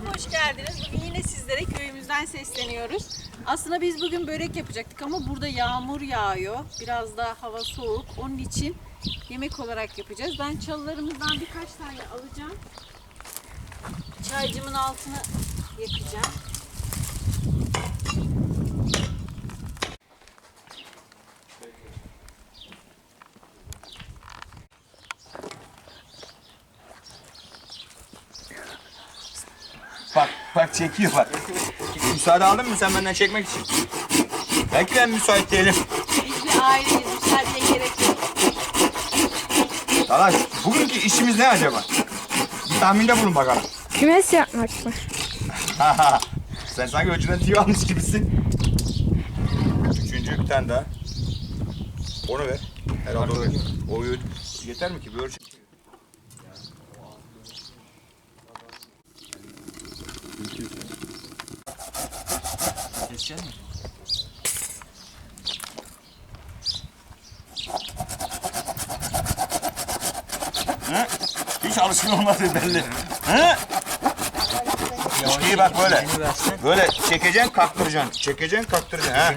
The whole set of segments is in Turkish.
Kanalıma hoş geldiniz. Bugün yine sizlere köyümüzden sesleniyoruz. Aslında biz bugün börek yapacaktık ama burada yağmur yağıyor. Biraz da hava soğuk. Onun için yemek olarak yapacağız. Ben çalılarımızdan birkaç tane alacağım. Çaycımın altına yakacağım. Bak bak çekiyor bak. Müsaade aldın mı sen benden çekmek için? Belki ben müsait değilim. Biz bir aileyiz. Müsaadeye gerek yok. Dalaş bugünkü işimiz ne acaba? Bir tahminde bulun bakalım. Kümes yapmak mı? sen sanki önceden tüy almış gibisin. Üçüncü bir tane daha. Onu ver. Herhalde o, o yeter mi ki? Bir ölçü. Kesecek mi? Hı? Hiç alışkın olmadığı belli. Hı? İçkiyi bak böyle. Böyle çekeceksin kaktıracaksın. Çekeceksin kaktıracaksın. Ha?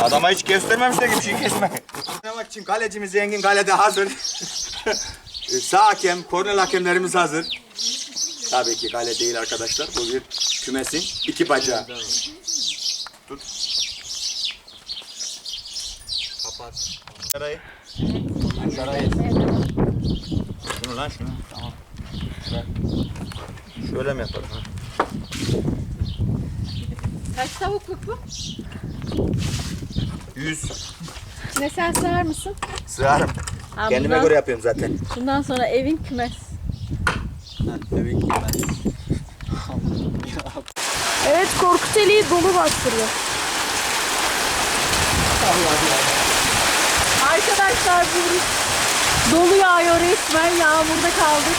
Adama hiç göstermemişler gibi bir şey kesme. Oynamak için kalecimiz Zengin kalede hazır. Sağ hakem, kornel hakemlerimiz hazır. Tabii ki kale değil arkadaşlar. Bu bir kümesin iki bacağı. Tut. Kapat. Şarayı. Şarayı. Şunu lan şunu. Tamam. Şöyle mi yapalım? Ha? Kaç tavukluk bu? Yüz. Ne sen sığar mısın? Sığarım. Kendime bundan- göre yapıyorum zaten. Bundan sonra evin kümes. Evet Korkuteli'yi dolu bastırıyor. Arkadaşlar bu dolu yağıyor resmen. Yağmurda kaldık.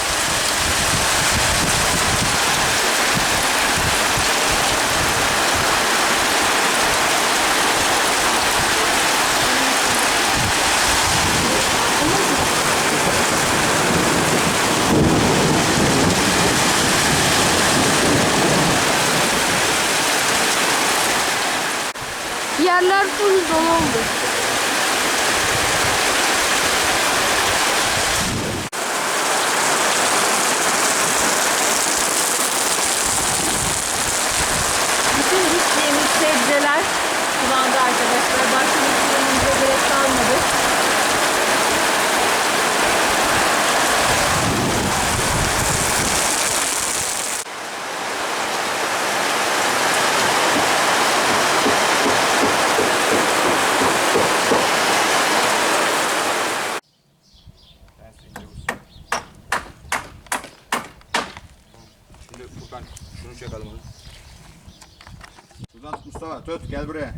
Tut Mustafa tut gel buraya.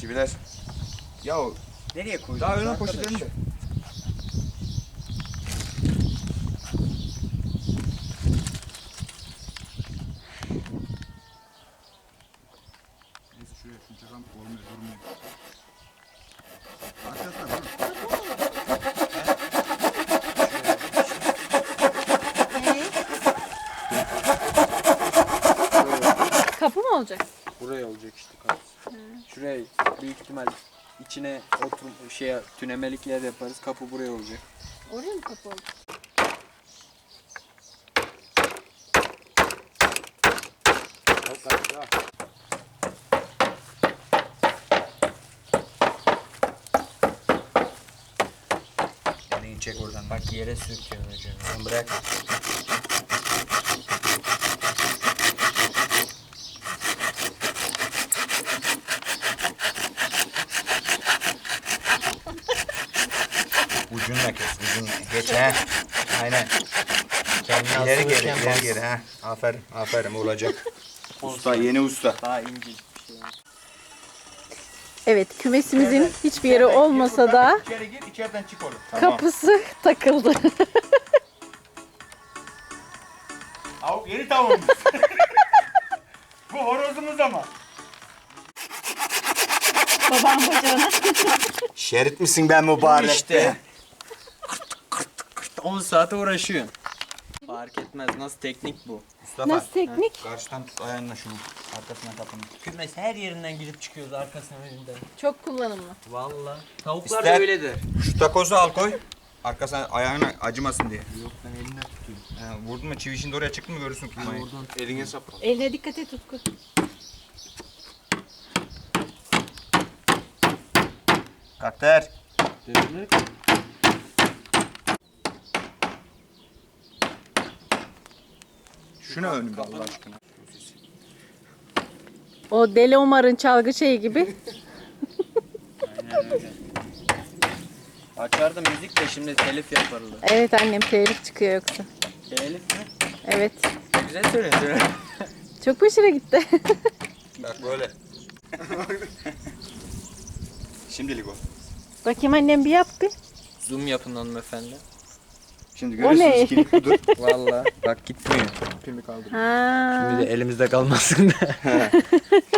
Çiviler. Ya Nereye koydun? daha önüne poşetlerini de. Neyse şuraya şunu çakalım olmuyor durmuyor. Arkadaşlar Kapı mı olacak? Buraya olacak işte kapısı. Şuraya büyük ihtimal içine oturum şey tünemelik yer yaparız. Kapı buraya olacak. Oraya mı kapı olacak? Neyi çek oradan. Bak yere sürtüyor hocam. Bırak. Ucunla kes, ucunla. Geç he. Aynen. Kendini İleri geri, asılırken ileri bas. geri ha. Aferin, aferin olacak. usta, yeni usta. Daha ince bir şey. Evet kümesimizin hiçbir yeri olmasa da İçeri gir, içeriden çık oğlum. Tamam. kapısı takıldı. Tavuk, yeni tavuğumuz. Bu horozumuz ama. Baba Baban bacağına. Şerit misin ben mübarek? İşte. 10 saate uğraşıyorsun. Fark etmez nasıl teknik bu. Mustafa. Nasıl teknik? Karşıdan tut ayağınla şunu. Arkasına kapını. Kümes her yerinden girip çıkıyoruz arkasına önünden. Çok kullanımlı. Valla. Tavuklar İster- da öyledir. Şu takozu al koy. Arkasına ayağına acımasın diye. Yok ben elimden tutuyorum. Ha, vurdun mu çivi şimdi oraya çıktı mı görürsün tutmayı. Eline sapla. Eline dikkat et Utku. Kalk Şuna önümde Allah aşkına. O Deli Omar'ın çalgı şeyi gibi. Aynen öyle. Açardım müzik de şimdi telif yaparlar. Evet annem telif çıkıyor yoksa. Telif mi? Evet. Güzel söyledi. Çok hoşuna gitti. Bak böyle. Şimdilik o. Bakayım annem bir yap bir. Zoom yapın hanımefendi. Şimdi O ne? görürsünüz kilit budur. Valla bak gitmiyor. Pimi kaldı. Ha. Şimdi de elimizde kalmasın da.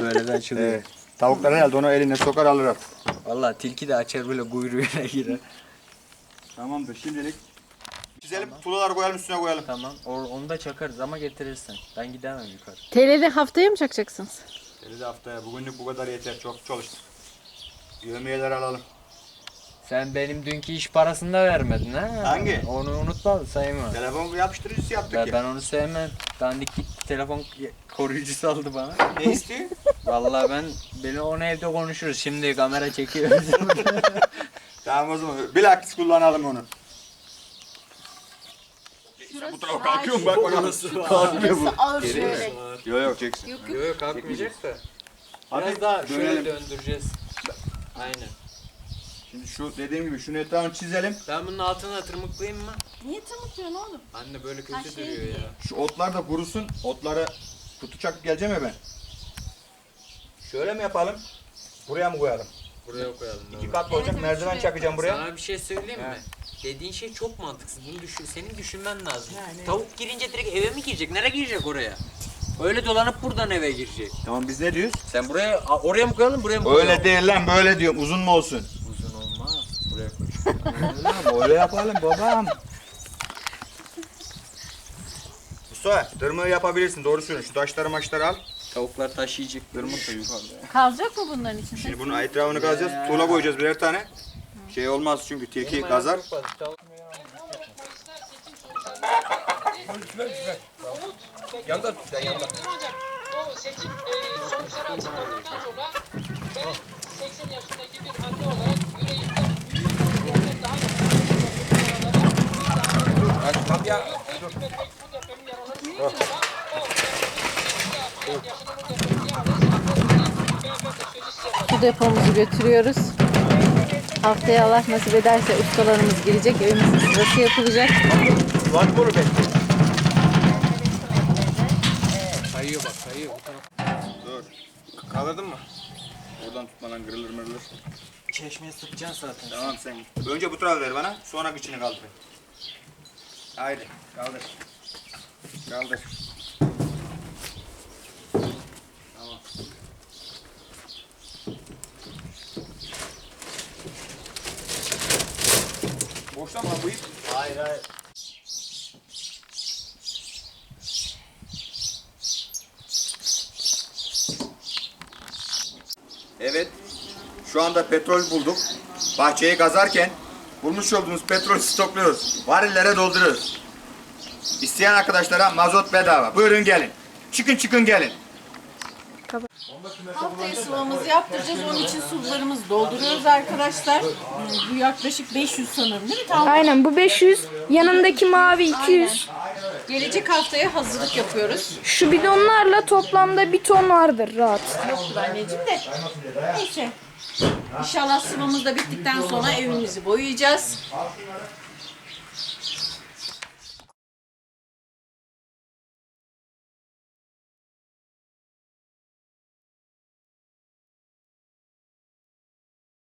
Böyle de açılıyor. Evet. Tavuklar herhalde onu eline sokar alır at. Valla tilki de açar böyle kuyruğuyla girer. Tamamdır şimdilik. Çizelim, tuğlaları koyalım üstüne koyalım. Tamam or- onu da çakarız ama getirirsen. Ben gidemem yukarı. TL'de haftaya mı çakacaksınız? Deli de haftaya, bugünlük bu kadar yeter. Çok çalıştık. Yövmiyeler alalım. Sen benim dünkü iş parasını da vermedin ha? Hangi? Onu unutma sayma. Telefon yapıştırıcısı yaptık Ben, ya. ben onu sevmem. Dandik gitti telefon koruyucusu aldı bana. Ne istiyor? Vallahi ben beni onu evde konuşuruz. Şimdi kamera çekiyoruz. tamam o zaman. Bilakis kullanalım onu. Bu tarafa kalkıyorum bak ona nasıl kalkmıyor bu. Ağır şöyle. Yok yok çeksin. Yok yok. Kalkmayacak da. Hadi Biraz daha şöyle döndüreceğiz. Aynen. Şimdi şu dediğim gibi şunu etrafını çizelim. Ben bunun altına tırmıklayayım mı? Niye tırmıklıyorsun oğlum? Anne böyle kötü Ha, şey duruyor ya. Şu otlar da kurusun. Otları kutu çakıp geleceğim ya ben. Şöyle mi yapalım? Buraya mı koyalım? Buraya koyalım. İki kat olacak. Merdiven çakacağım buraya. Sana bir şey söyleyeyim mi? Dediğin şey çok mantıksız. Bunu düşün, senin düşünmen lazım. Tavuk girince direkt eve mi girecek? Nereye girecek oraya? Öyle dolanıp buradan eve girecek. Tamam biz ne diyoruz? Sen buraya a- oraya mı koyalım, buraya mı koyalım? Öyle değil lan böyle diyorum. Uzun mu olsun? Koy. Öyle, yapalım babam. Mustafa tırmığı yapabilirsin doğru söylüyorsun. Şu taşları maçları al. Tavuklar taşıyacak. Tırmık da yukarıda. Kalacak mı bunların için? Şimdi bunun etrafını kazacağız. Tuğla koyacağız birer tane. Şey olmaz çünkü tilki kazar. Yandan tut sen yandan. O seçim e, sonuçları açıklandıktan sonra ben 80 yaşındaki bir anne olarak yüreğimden büyük bir problem daha Bak tam ya. hükmetmek bu depremin yaralarını ama o yaşının bu depremin yaralarını ben de sözü size Su depomuzu götürüyoruz. Haftaya Allah nasip ederse ustalarımız gelecek. Evimizin sırası yapılacak. Var mı Kayıyor bak, kayıyor. Dur. Kaldırdın mı? Oradan tutmadan kırılır mırılır. Çeşmeye sıkacaksın zaten. Tamam sen. Önce bu tarafa ver bana. Sonra içini kaldır. Haydi kaldır. Kaldır. Boşta mı lan bu ip? Hayır hayır. Evet. Şu anda petrol bulduk. Bahçeyi kazarken bulmuş olduğumuz petrol stokluyoruz. Varillere dolduruyoruz. İsteyen arkadaşlara mazot bedava. Buyurun gelin. Çıkın çıkın gelin. Haftaya sıvamızı yaptıracağız. Onun için sularımızı dolduruyoruz arkadaşlar. Bu yaklaşık 500 sanırım değil mi? Tamam. Aynen bu 500. Yanındaki mavi 200. Gelecek haftaya hazırlık yapıyoruz. Şu bidonlarla toplamda bir ton vardır rahat. Yoktur anneciğim de. Neyse. İnşallah sıvamız da bittikten sonra evimizi boyayacağız.